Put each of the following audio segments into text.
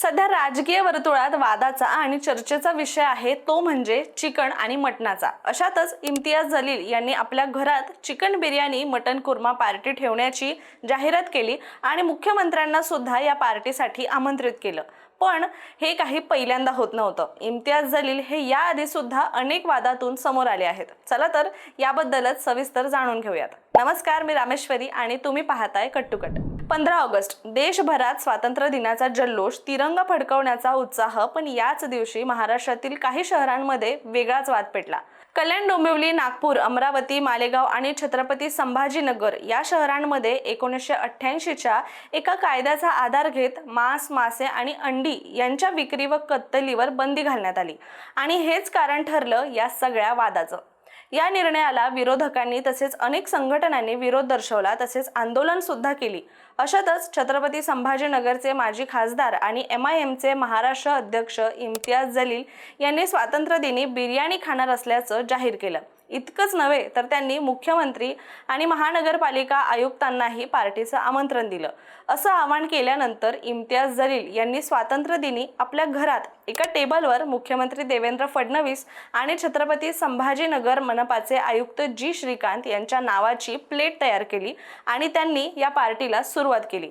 सध्या राजकीय वर्तुळात वादाचा आणि चर्चेचा विषय आहे तो म्हणजे चिकन आणि मटणाचा. अशातच इम्तियाज जलील यांनी आपल्या घरात chicken biryani mutton korma party ठेवण्याची जाहिरात केली आणि मुख्यमंत्र्यांना सुद्धा या पार्टीसाठी आमंत्रित केलं. पण हे काही पहिल्यांदा होत नव्हतं. इम्तियाज जलील हे याआधी सुद्धा अनेक वादातून समोर आले आहेत. चला तर याबद्दलच सविस्तर जाणून घेऊयात. नमस्कार मी रामेश्वरी आणि तुम्ही पाहताय कट्टुकट. पंधरा ऑगस्ट देशभरात स्वातंत्र्य दिनाचा जल्लोष तिरंगा फडकवण्याचा उत्साह पण याच दिवशी महाराष्ट्रातील काही शहरांमध्ये वेगळाच वाद पेटला. कल्याण डोंबिवली नागपूर अमरावती मालेगाव आणि छत्रपती संभाजीनगर या शहरांमध्ये एकोणीसशे अठ्ठ्याऐंशीच्या एका कायद्याचा आधार घेत मांस मासे आणि अंडी यांच्या विक्री व कत्तलीवर बंदी घालण्यात आली. आणि हेच कारण ठरलं या सगळ्या वादाचं. या निर्णयाला विरोधकांनी तसेच अनेक संघटनांनी विरोध दर्शवला तसेच आंदोलन सुद्धा केली. अशातच छत्रपती संभाजीनगरचे माजी खासदार आणि एम आय एमचे महाराष्ट्र अध्यक्ष इम्तियाज जलील यांनी स्वातंत्र्यदिनी बिर्याणी खाणार असल्याचं जाहीर केलं. इतकंच नव्हे तर त्यांनी मुख्यमंत्री आणि महानगरपालिका आयुक्तांनाही पार्टीचं आमंत्रण दिलं. असं आवाहन केल्यानंतर इम्तियाज जलील यांनी स्वातंत्र्यदिनी आपल्या घरात एका टेबलवर मुख्यमंत्री देवेंद्र फडणवीस आणि छत्रपती संभाजीनगर मनपाचे आयुक्त जी श्रीकांत यांच्या नावाची प्लेट तयार केली आणि त्यांनी या पार्टीला सुरुवात केली.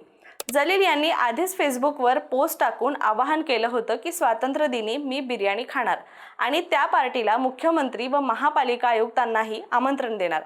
जलील यांनी आधीच फेसबुकवर पोस्ट टाकून आवाहन केलं होतं की स्वातंत्र्य दिनी मी बिर्याणी खाणार आणि त्या पार्टीला मुख्यमंत्री व महापालिका आयुक्तांनाही आमंत्रण देणार.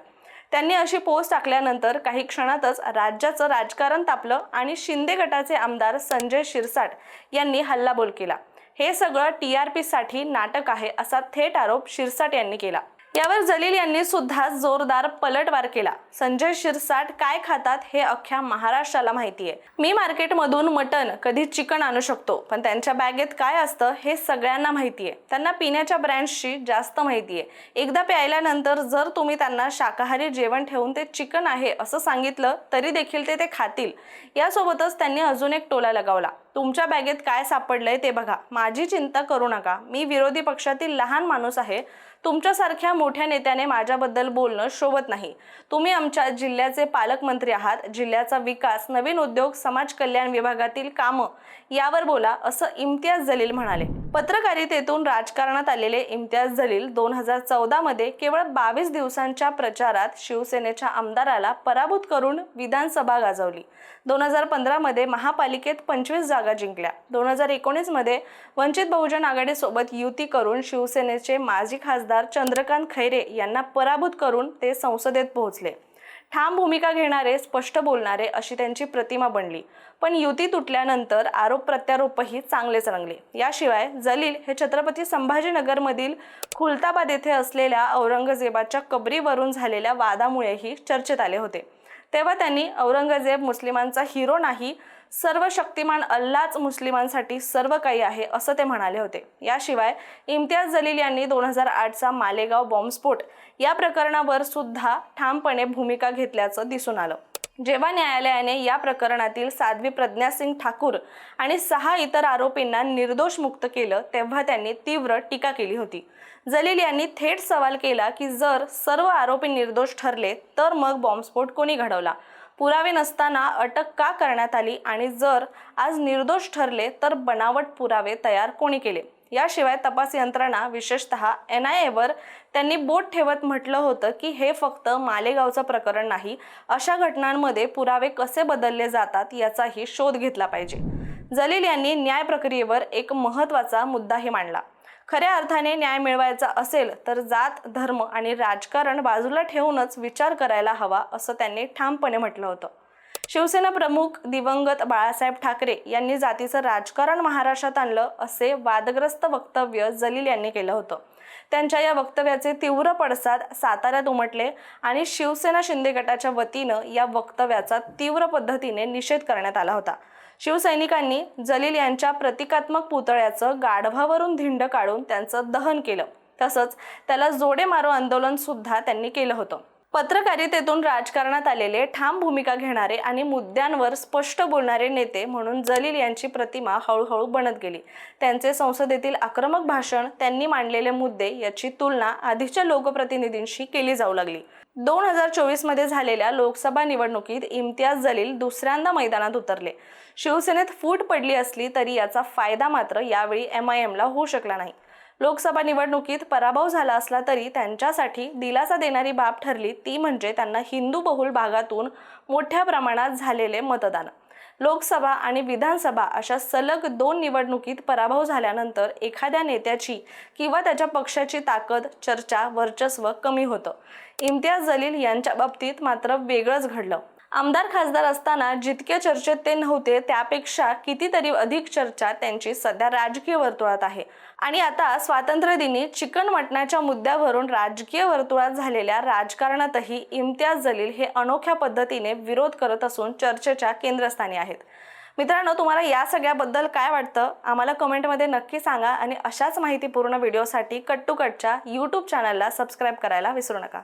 त्यांनी अशी पोस्ट टाकल्यानंतर काही क्षणातच राज्याचं राजकारण तापलं आणि शिंदे गटाचे आमदार संजय शिरसाट यांनी हल्लाबोल केला. हे सगळं टी आर पीसाठी नाटक आहे असा थेट आरोप शिरसाट यांनी केला. यावर जलील यांनी सुद्धा जोरदार पलटवार केला. संजय शिरसाट काय खातात हे अख्ख्या महाराष्ट्राला माहिती आहे. मी मार्केटमधून मटन कधी चिकन आणू शकतो पण त्यांच्या बॅगेत काय असतं हे सगळ्यांना माहिती आहे. त्यांना पिण्याच्या ब्रँड्सची जास्त माहिती आहे. एकदा प्यायल्यानंतर जर तुम्ही त्यांना शाकाहारी जेवण ठेवून ते चिकन आहे असं सांगितलं तरी देखील ते ते खातील. यासोबतच त्यांनी अजून एक टोला लगावला. तुमच्या बॅगेत काय सापडलंय ते बघा. माझी चिंता करू नका. मी विरोधी पक्षातील लहान माणूस आहे. तुमच्यासारख्या मोठ्या नेत्याने माझ्याबद्दल बोलणं शोभत नाही. तुम्ही आमच्या जिल्ह्याचे पालकमंत्री आहात. जिल्ह्याचा विकास नवीन उद्योग समाज कल्याण विभागातील कामं यावर बोला असं इम्तियाज जलील म्हणाले. पत्रकारितेतून राजकारणात आलेले इम्तियाज जलील दोन हजार चौदामध्ये केवळ बावीस दिवसांच्या प्रचारात शिवसेनेच्या आमदाराला पराभूत करून विधानसभा गाजवली. दोन हजार पंधरामध्ये महापालिकेत पंचवीस जागा जिंकल्या. दोन हजार एकोणीसमध्ये वंचित बहुजन आघाडीसोबत युती करून शिवसेनेचे माजी खासदार चंद्रकांत खैरे यांना पराभूत करून ते संसदेत पोहोचले. ठाम भूमिका घेणारे स्पष्ट बोलणारे अशी त्यांची प्रतिमा बनली. पण युती तुटल्यानंतर आरोप प्रत्यारोपही चांगलेच रंगले. याशिवाय जलील हे छत्रपती संभाजीनगरमधील खुलताबाद येथे असलेल्या औरंगजेबाच्या कबरीवरून झालेल्या वादामुळेही चर्चेत आले होते. तेव्हा त्यांनी औरंगजेब मुस्लिमांचा हिरो नाही सर्व शक्तिमान अल्लाच मुस्लिमांसाठी सर्व काही आहे असं ते म्हणाले होते. याशिवाय इम्तियाज जलील यांनी दोन हजार आठचा मालेगाव बॉम्बस्फोट या प्रकरणावर सुद्धा ठामपणे भूमिका घेतल्याचं दिसून आलं. जेव्हा न्यायालयाने या प्रकरणातील साध्वी प्रज्ञा सिंग ठाकूर आणि सहा इतर आरोपींना निर्दोष मुक्त केलं तेव्हा त्यांनी तीव्र टीका केली होती. जलील यांनी थेट सवाल केला की जर सर्व आरोपी निर्दोष ठरले तर मग बॉम्बस्फोट कोणी घडवला? पुरावे नसताना अटक का करण्यात आली आणि जर आज निर्दोष ठरले तर बनावट पुरावे तयार कोणी केले? याशिवाय तपास यंत्रणा विशेषतः एन आय एवर त्यांनी बोट ठेवत म्हटलं होतं की हे फक्त मालेगावचं प्रकरण नाही अशा घटनांमध्ये पुरावे कसे बदलले जातात याचाही शोध घेतला पाहिजे. जलील यांनी न्याय प्रक्रियेवर एक महत्त्वाचा मुद्दाही मांडला. खऱ्या अर्थाने न्याय मिळवायचा असेल तर जात धर्म आणि राजकारण बाजूला ठेवूनच विचार करायला हवा असं त्यांनी ठामपणे म्हटलं होतं. शिवसेना प्रमुख दिवंगत बाळासाहेब ठाकरे यांनी जातीचं राजकारण महाराष्ट्रात आणलं असे वादग्रस्त वक्तव्य जलील यांनी केलं होतं. त्यांच्या या वक्तव्याचे तीव्र पडसाद साताऱ्यात उमटले आणि शिवसेना शिंदे गटाच्या वतीनं या वक्तव्याचा तीव्र पद्धतीने निषेध करण्यात आला होता. शिवसैनिकांनी जलील यांच्या प्रतिकात्मक पुतळ्याचं गाढवावरून धिंड काढून त्यांचं दहन केलं. तसंच त्याला जोडे मारो आंदोलन सुद्धा त्यांनी केलं होतं. पत्रकारितेतून राजकारणात आलेले ठाम भूमिका घेणारे आणि मुद्द्यांवर स्पष्ट बोलणारे नेते म्हणून जलील यांची प्रतिमा हळूहळू बनत गेली. त्यांचे संसदेतील आक्रमक भाषण त्यांनी मांडलेले मुद्दे याची तुलना आधीच्या लोकप्रतिनिधींशी केली जाऊ लागली. दोन हजार चोवीसमध्ये झालेल्या लोकसभा निवडणुकीत इम्तियाज जलील दुसऱ्यांदा मैदानात उतरले. शिवसेनेत फूट पडली असली तरी याचा फायदा मात्र यावेळी एम आय एमला होऊ शकला नाही. लोकसभा निवडणुकीत पराभव झाला असला तरी त्यांच्यासाठी दिलासा देणारी बाब ठरली ती म्हणजे त्यांना हिंदू बहुल भागातून मोठ्या प्रमाणात झालेले मतदान. लोकसभा आणि विधानसभा अशा सलग दोन निवडणुकीत पराभव झाल्यानंतर एखाद्या नेत्याची किंवा त्याच्या पक्षाची ताकद चर्चा वर्चस्व कमी होतं. इम्तियाज जलील यांच्या बाबतीत मात्र वेगळंच घडलं. आमदार खासदार असताना जितके चर्चेत ते नव्हते त्यापेक्षा कितीतरी अधिक चर्चा त्यांची सध्या राजकीय वर्तुळात आहे. आणि आता स्वातंत्र्यदिनी चिकन मटणाच्या मुद्द्यावरून राजकीय वर्तुळात झालेल्या राजकारणातही इम्तियाज जलील हे अनोख्या पद्धतीने विरोध करत असून चर्चेच्या केंद्रस्थानी आहेत. मित्रांनो तुम्हाला या सगळ्याबद्दल काय वाटतं? आम्हाला कमेंटमध्ये नक्की सांगा आणि अशाच माहितीपूर्ण व्हिडिओसाठी कट टू कटच्या यूट्यूब चॅनलला सबस्क्राईब करायला विसरू नका.